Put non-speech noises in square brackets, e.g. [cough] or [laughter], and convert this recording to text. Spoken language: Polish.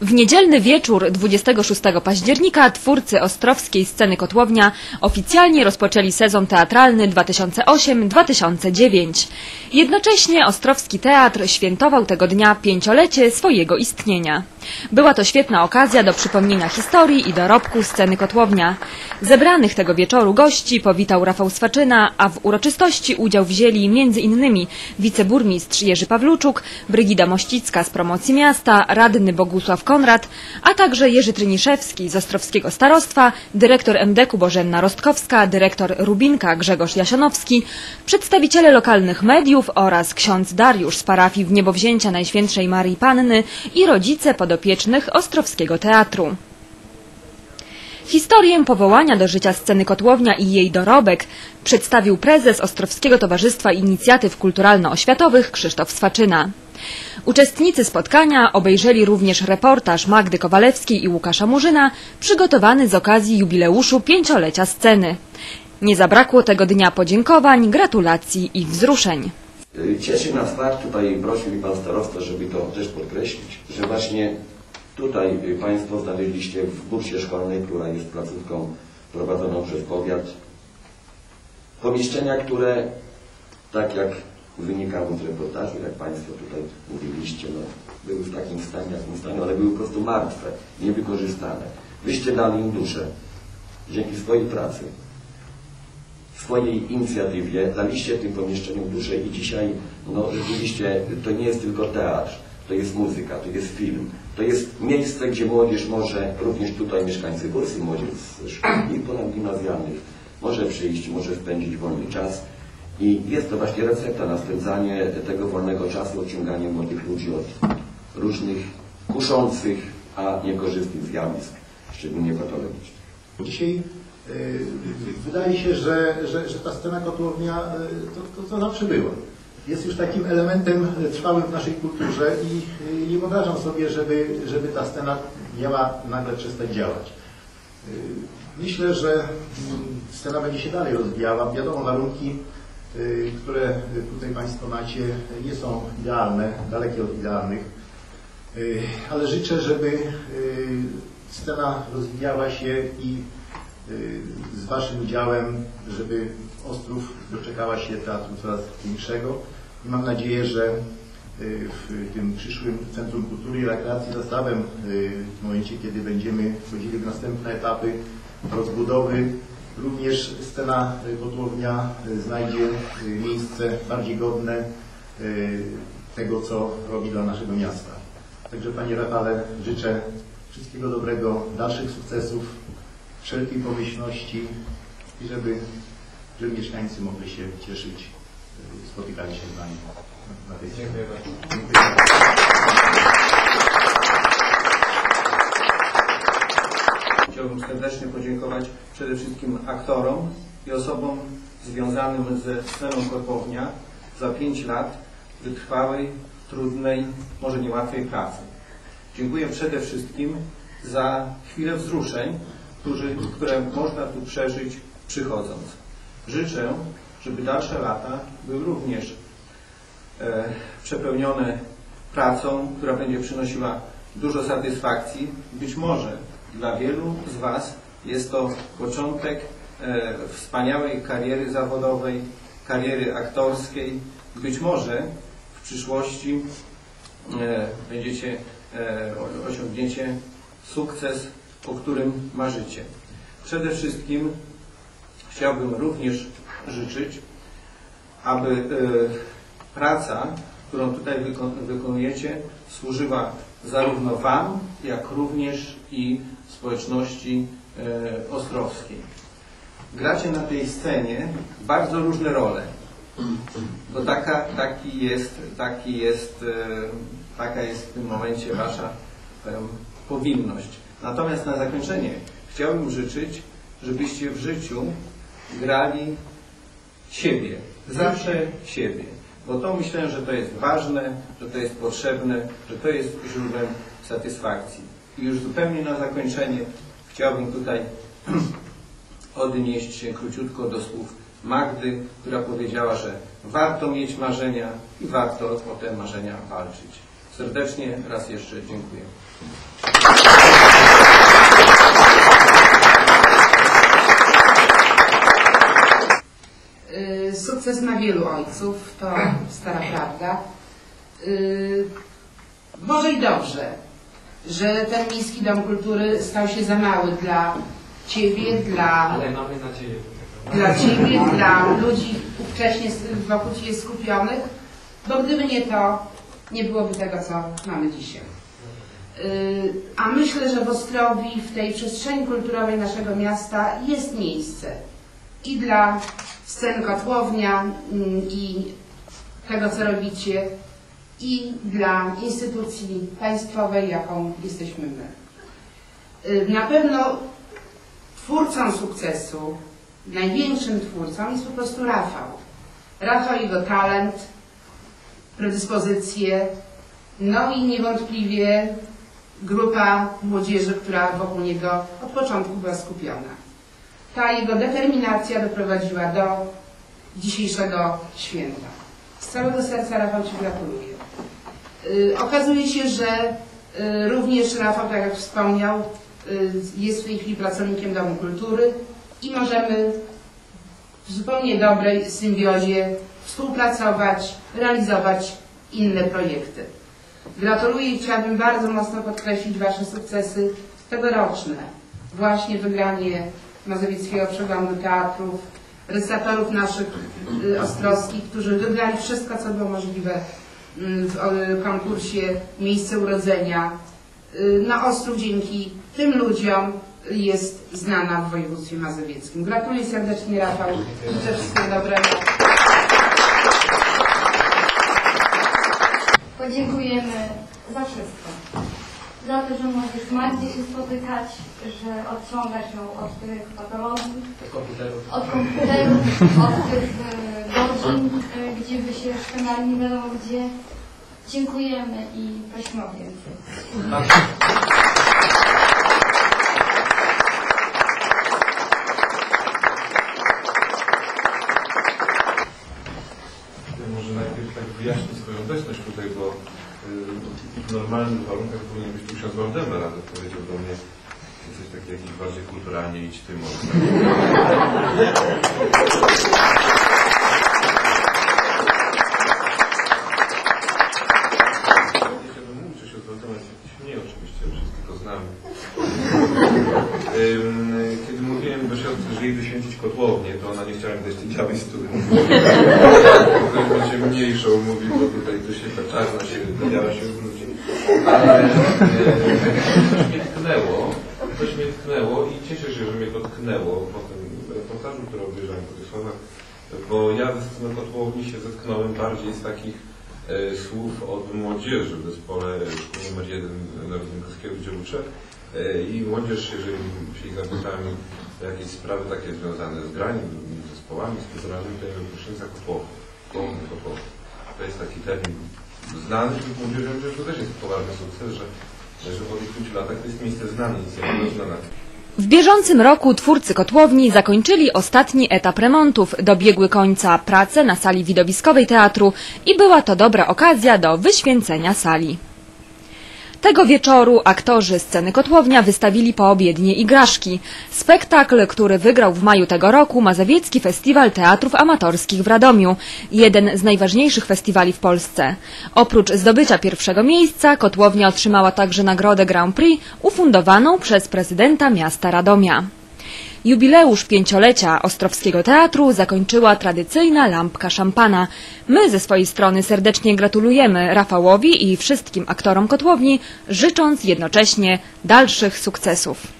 W niedzielny wieczór 26 października twórcy ostrowskiej sceny Kotłownia oficjalnie rozpoczęli sezon teatralny 2008-2009. Jednocześnie Ostrowski Teatr świętował tego dnia pięciolecie swojego istnienia. Była to świetna okazja do przypomnienia historii i dorobku sceny Kotłownia. Zebranych tego wieczoru gości powitał Rafał Swaczyna, a w uroczystości udział wzięli m.in. wiceburmistrz Jerzy Pawluczuk, Brygida Mościcka z promocji miasta, radny Bogusław Konrad, a także Jerzy Tryniszewski z Ostrowskiego Starostwa, dyrektor MDK Bożenna Rostkowska, dyrektor Rubinka Grzegorz Jasionowski, przedstawiciele lokalnych mediów oraz ksiądz Dariusz z parafii w Niebowzięcia Najświętszej Marii Panny i rodzice podopiecznych Ostrowskiego Teatru. Historię powołania do życia sceny Kotłownia i jej dorobek przedstawił prezes Ostrowskiego Towarzystwa Inicjatyw Kulturalno-Oświatowych Krzysztof Swaczyna. Uczestnicy spotkania obejrzeli również reportaż Magdy Kowalewskiej i Łukasza Murzyna przygotowany z okazji jubileuszu pięciolecia sceny. Nie zabrakło tego dnia podziękowań, gratulacji i wzruszeń. Cieszy nas fakt, tutaj prosił mi Pan Starosta, żeby to też podkreślić, że właśnie tutaj y, Państwo znaleźliście w bursie szkolnej, która jest placówką prowadzoną przez powiat, pomieszczenia, które, tak jak wynikało z reportażu, jak Państwo tutaj mówiliście, no, były w takim stanie, jakim stanie, ale były po prostu martwe, niewykorzystane. Wyście dali im duszę dzięki swojej pracy, swojej inicjatywie daliście tym pomieszczeniom duszę i dzisiaj no, rzeczywiście to nie jest tylko teatr, to jest muzyka, to jest film, to jest miejsce, gdzie młodzież może, również tutaj mieszkańcy Bursy, młodzież z szkół i ponadgimnazjalnych może przyjść, może spędzić wolny czas i jest to właśnie recepta na spędzanie tego wolnego czasu, odciąganie młodych ludzi od różnych kuszących, a niekorzystnych zjawisk, szczególnie patologicznych. Dzisiaj y, wydaje się, że, że, że ta scena kotłownia y, to, to, to zawsze było. Jest już takim elementem y, trwałym w naszej kulturze i nie wyobrażam sobie, żeby, żeby ta scena miała nagle przestać działać. Myślę, że mm, scena będzie się dalej rozwijała. Wiadomo, warunki, które tutaj Państwo macie, nie są idealne, dalekie od idealnych, ale życzę, żeby scena rozwijała się i y, z Waszym udziałem, żeby Ostrów doczekała się teatru coraz większego mam nadzieję, że w tym przyszłym Centrum Kultury i Rekreacji zastawem w momencie, kiedy będziemy wchodzili w następne etapy rozbudowy, również scena Kotłownia znajdzie miejsce bardziej godne tego, co robi dla naszego miasta. Także Panie Rafale życzę wszystkiego dobrego, dalszych sukcesów, wszelkiej pomyślności i żeby, żeby mieszkańcy mogli się cieszyć, y, spotykali się z nami na tej Dziękuję Chciałbym serdecznie podziękować przede wszystkim aktorom i osobom związanym ze sceną Kotłownia za pięć lat wytrwałej, trudnej, może niełatwej pracy. Dziękuję przede wszystkim za chwilę wzruszeń, którzy, które można tu przeżyć przychodząc. Życzę, żeby dalsze lata były również e, przepełnione pracą, która będzie przynosiła dużo satysfakcji. Być może dla wielu z Was jest to początek e, wspaniałej kariery zawodowej, kariery aktorskiej. Być może w przyszłości e, będziecie osiągniecie sukces, o którym marzycie. Przede wszystkim chciałbym również życzyć, aby e, praca, którą tutaj wyko wykonujecie, służyła zarówno Wam, jak również i społeczności e, ostrowskiej. Gracie na tej scenie bardzo różne role bo taka, taki jest, taki jest, e, taka jest w tym momencie Wasza em, powinność. Natomiast na zakończenie chciałbym życzyć, żebyście w życiu grali siebie, zawsze siebie. Bo to myślę, że to jest ważne, że to jest potrzebne, że to jest źródłem satysfakcji. I już zupełnie na zakończenie chciałbym tutaj [clears throat] odnieść się króciutko do słów Magdy, która powiedziała, że warto mieć marzenia i warto o te marzenia walczyć. Serdecznie raz jeszcze dziękuję. Y, sukces ma wielu ojców, to stara prawda. Y, może i dobrze, że ten Miejski Dom Kultury stał się za mały dla Ciebie, dla... Ale mamy nadzieję. Tak dla Ciebie, dla ludzi ówcześnie wokół Ciebie skupionych, bo gdyby nie to, nie byłoby tego, co mamy dzisiaj. Yy, A myślę, że w Ostrowi, w tej przestrzeni kulturowej naszego miasta jest miejsce i dla sceny Kotłownia mm, i tego, co robicie, i dla instytucji państwowej, jaką jesteśmy my. Yy, Na pewno twórcą sukcesu, największym twórcą jest po prostu Rafał. Rafał, jego talent, predyspozycje, no i niewątpliwie grupa młodzieży, która wokół niego od początku była skupiona. Ta jego determinacja doprowadziła do dzisiejszego święta. Z całego serca Rafał Ci gratuluję. Y, okazuje się, że y, również Rafał, tak jak wspomniał, y, jest w tej chwili pracownikiem Domu Kultury i możemy w zupełnie dobrej symbiozie współpracować, realizować inne projekty. Gratuluję i chciałabym bardzo mocno podkreślić Wasze sukcesy tegoroczne. Właśnie wygranie Mazowieckiego Przeglądu Teatrów, recytatorów naszych y, ostrowskich, którzy wygrali wszystko, co było możliwe y, w konkursie Miejsce Urodzenia. Y, Na Ostru dzięki tym ludziom jest znana w województwie mazowieckim. Gratuluję serdecznie Rafał. Życzę wszystkiego dobrego. Podziękujemy za wszystko. Za to, że możesz Magdzie się spotykać, że odciągasz ją od tych patologii, Komputerów. od komputerów, od tych e, godzin, e, gdzie by się szpenali nie wiadomo gdzie. Dziękujemy i prosimy o więcej. Ja może najpierw tak wyjaśnię swoją obecność tutaj, bo y, w normalnych warunkach powinien być tu ksiądz Waldemar, ale powiedział do mnie jesteś taki jakiś bardziej kulturalnie idź ty może. Kiedy mówiłem do siostry, że idę święcić kotłownię, to ona nie chciała mi dać tej białej study. Mniejszą, mówi, bo tutaj to się ta czarna się, ta biała się zwróci. Ale e, coś mnie tknęło, coś mnie tknęło i cieszę się, że mnie to tknęło po tym reportażu, który obejrzałem po tych słowach, bo ja sceną kotłowni się zetknąłem bardziej z takich e, słów od młodzieży w zespole nr 1 Narodowego gdzie uczę. E, I młodzież, jeżeli się ich zapytałem jakieś sprawy takie związane z graniem, zespołami, z kulturalnymi, to ja mówię, Puszyńca To jest taki termin znany że to też jest poważny sukces, że, że po tych latach to jest miejsce znane, znana. W bieżącym roku twórcy kotłowni zakończyli ostatni etap remontów, dobiegły końca prace na sali widowiskowej teatru i była to dobra okazja do wyświęcenia sali. Tego wieczoru aktorzy sceny Kotłownia wystawili poobiednie igraszki. Spektakl, który wygrał w maju tego roku Mazowiecki Festiwal Teatrów Amatorskich w Radomiu, jeden z najważniejszych festiwali w Polsce. Oprócz zdobycia pierwszego miejsca, Kotłownia otrzymała także nagrodę Grand Prix ufundowaną przez prezydenta miasta Radomia. Jubileusz pięciolecia Ostrowskiego Teatru zakończyła tradycyjna lampka szampana. My ze swojej strony serdecznie gratulujemy Rafałowi i wszystkim aktorom Kotłowni, życząc jednocześnie dalszych sukcesów.